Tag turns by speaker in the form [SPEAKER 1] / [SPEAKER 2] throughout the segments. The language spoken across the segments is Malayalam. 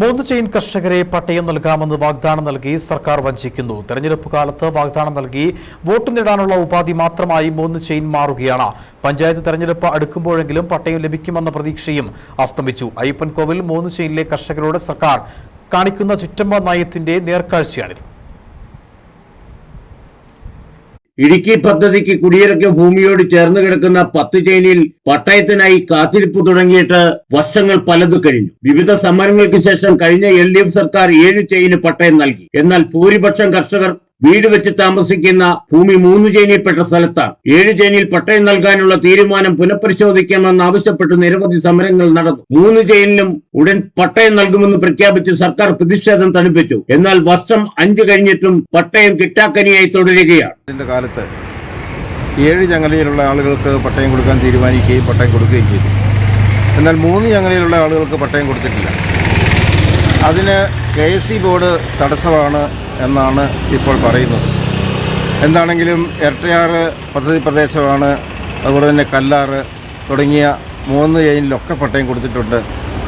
[SPEAKER 1] മൂന്ന് ചെയിൻ കർഷകരെ പട്ടയം നൽകാമെന്ന് വാഗ്ദാനം നൽകി സർക്കാർ വഞ്ചിക്കുന്നു. തെരഞ്ഞെടുപ്പ് കാലത്ത് വാഗ്ദാനം നൽകി വോട്ട് നേടാനുള്ള ഉപാധി മാത്രമായി മൂന്ന് ചെയിൻ മാറുകയാണ്. പഞ്ചായത്ത് തെരഞ്ഞെടുപ്പ് അടുക്കുമ്പോഴെങ്കിലും പട്ടയം ലഭിക്കുമെന്ന പ്രതീക്ഷയും അസ്തമിച്ചു. അയ്യപ്പൻകോവിൽ മൂന്ന് ചെയിനിലെ കർഷകരോട് സർക്കാർ കാണിക്കുന്ന ചുറ്റമ്പ നയത്തിന്റെ നേർക്കാഴ്ചയാണിത്.
[SPEAKER 2] ഇടുക്കി പദ്ധതിക്ക് കുടിയിറക്കിയ ഭൂമിയോട് ചേർന്ന് കിടക്കുന്ന പത്ത് ചെയിനിൽ പട്ടയത്തിനായി കാത്തിരിപ്പ് തുടങ്ങിയിട്ട് വർഷങ്ങൾ പലത് കഴിഞ്ഞു. വിവിധ സമരങ്ങൾക്ക് ശേഷം കഴിഞ്ഞ എൽ സർക്കാർ ഏഴ് ചെയിന് പട്ടയം നൽകി. എന്നാൽ ഭൂരിപക്ഷം കർഷകർ വീട് വെച്ച് താമസിക്കുന്ന ഭൂമി മൂന്ന് ചേനിയിൽപ്പെട്ട സ്ഥലത്താണ്. ഏഴ് ചേനിയിൽ പട്ടയം നൽകാനുള്ള തീരുമാനം പുനഃപരിശോധിക്കണമെന്നാവശ്യപ്പെട്ട് നിരവധി സമരങ്ങൾ നടന്നു. മൂന്ന് ചേനിലും ഉടൻ പട്ടയം നൽകുമെന്ന് പ്രഖ്യാപിച്ച് സർക്കാർ പ്രതിഷേധം തണുപ്പിച്ചു. എന്നാൽ വർഷം അഞ്ച് കഴിഞ്ഞിട്ടും പട്ടയം കിട്ടാക്കനിയായി തുടരുകയാണ്.
[SPEAKER 3] കാലത്ത് ഏഴ് ചങ്ങലയിലുള്ള ആളുകൾക്ക് പട്ടയം കൊടുക്കാൻ തീരുമാനിക്കുകയും പട്ടയം കൊടുക്കുകയും ചെയ്തു. എന്നാൽ മൂന്ന് ചങ്ങലയിലുള്ള ആളുകൾക്ക് പട്ടയം കൊടുത്തിട്ടില്ല. അതിന് കെ എസ് സി ബോർഡ് തടസ്സമാണ് എന്നാണ് ഇപ്പോൾ പറയുന്നത്. എന്താണെങ്കിലും ഇരട്ടയാറ് പദ്ധതി പ്രദേശമാണ് അതുപോലെ തന്നെ കല്ലാറ് തുടങ്ങിയ മൂന്ന് ജയിലിലൊക്കെ പട്ടയം കൊടുത്തിട്ടുണ്ട്.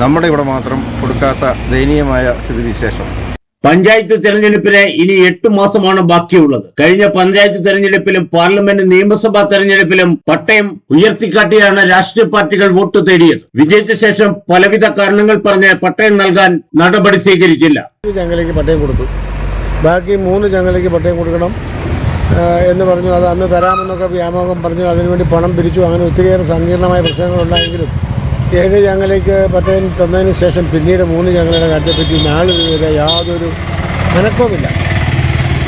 [SPEAKER 3] നമ്മുടെ ഇവിടെ മാത്രം കൊടുക്കാത്ത ദയനീയമായ സ്ഥിതിവിശേഷം.
[SPEAKER 2] പഞ്ചായത്ത് തെരഞ്ഞെടുപ്പിന് ഇനി എട്ട് മാസമാണ് ബാക്കിയുള്ളത്. കഴിഞ്ഞ പഞ്ചായത്ത് തെരഞ്ഞെടുപ്പിലും പാർലമെന്റ് നിയമസഭാ തെരഞ്ഞെടുപ്പിലും പട്ടയം ഉയർത്തിക്കാട്ടിയാണ് രാഷ്ട്രീയ പാർട്ടികൾ വോട്ട് തേടിയത്. വിജയിച്ച ശേഷം പലവിധ കാരണങ്ങൾ പറഞ്ഞ് പട്ടയം നൽകാൻ നടപടി സ്വീകരിച്ചില്ല.
[SPEAKER 4] ഒരു പട്ടയം കൊടുത്തു. ബാക്കി മൂന്ന് ചങ്ങലയ്ക്ക് പട്ടയം കൊടുക്കണം. എന്ന് പറഞ്ഞു അത് അന്ന് തരാമെന്നൊക്കെ വ്യാമോഹം പറഞ്ഞു അതിനുവേണ്ടി പണം പിരിച്ചു. അങ്ങനെ ഒത്തിരിയേറെ സങ്കീർണമായ പ്രശ്നങ്ങളുണ്ടായെങ്കിലും ഏഴ് ചങ്ങലയ്ക്ക് പട്ടയം തന്നതിന് ശേഷം പിന്നീട് മൂന്ന് ചങ്ങലയുടെ കാര്യത്തെപ്പറ്റി നാളിതുവരെ യാതൊരു അനക്കവുമില്ല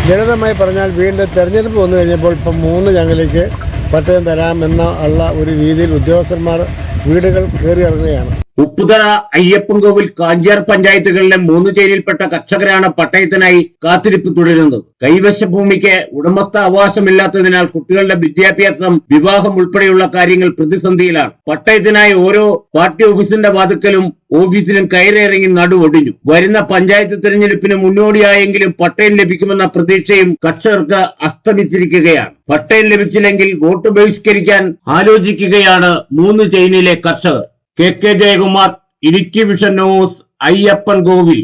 [SPEAKER 4] ലളിതമായി പറഞ്ഞാൽ വീണ്ടും തെരഞ്ഞെടുപ്പ് വന്നു കഴിഞ്ഞപ്പോൾ ഇപ്പം മൂന്ന് ചങ്ങലയ്ക്ക് പട്ടയം തരാമെന്ന ഉള്ള ഒരു രീതിയിൽ ഉദ്യോഗസ്ഥന്മാർ വീടുകൾ കയറി ഇറങ്ങുകയാണ്.
[SPEAKER 2] ഉപ്പുതറ അയ്യപ്പൻകോവിൽ കാഞ്ചിയാർ പഞ്ചായത്തുകളിലെ മൂന്ന് ചേരിയിൽപ്പെട്ട കർഷകരാണ് പട്ടയത്തിനായി കാത്തിരിപ്പ് തുടരുന്നത്. കൈവശ ഭൂമിക്ക് ഉടമസ്ഥ അവകാശമില്ലാത്തതിനാൽ കുട്ടികളുടെ വിദ്യാഭ്യാസം വിവാഹം ഉൾപ്പെടെയുള്ള കാര്യങ്ങൾ പ്രതിസന്ധിയിലാണ്. പട്ടയത്തിനായി ഓരോ പാർട്ടി ഓഫീസിന്റെ വാതുക്കലും ഓഫീസിലും കയറിയിറങ്ങി നടുവൊടിഞ്ഞു. വരുന്ന പഞ്ചായത്ത് തെരഞ്ഞെടുപ്പിന് മുന്നോടിയായെങ്കിലും പട്ടയം ലഭിക്കുമെന്ന പ്രതീക്ഷയും കർഷകർക്ക് അസ്തമിച്ചിരിക്കുകയാണ്. പട്ടയം ലഭിച്ചില്ലെങ്കിൽ വോട്ട് ബഹിഷ്കരിക്കാൻ ആലോചിക്കുകയാണ് മൂന്ന് ചെയിനിലെ കർഷകർ. K K Jayakumar Idukki vision news Ayyappan Kovil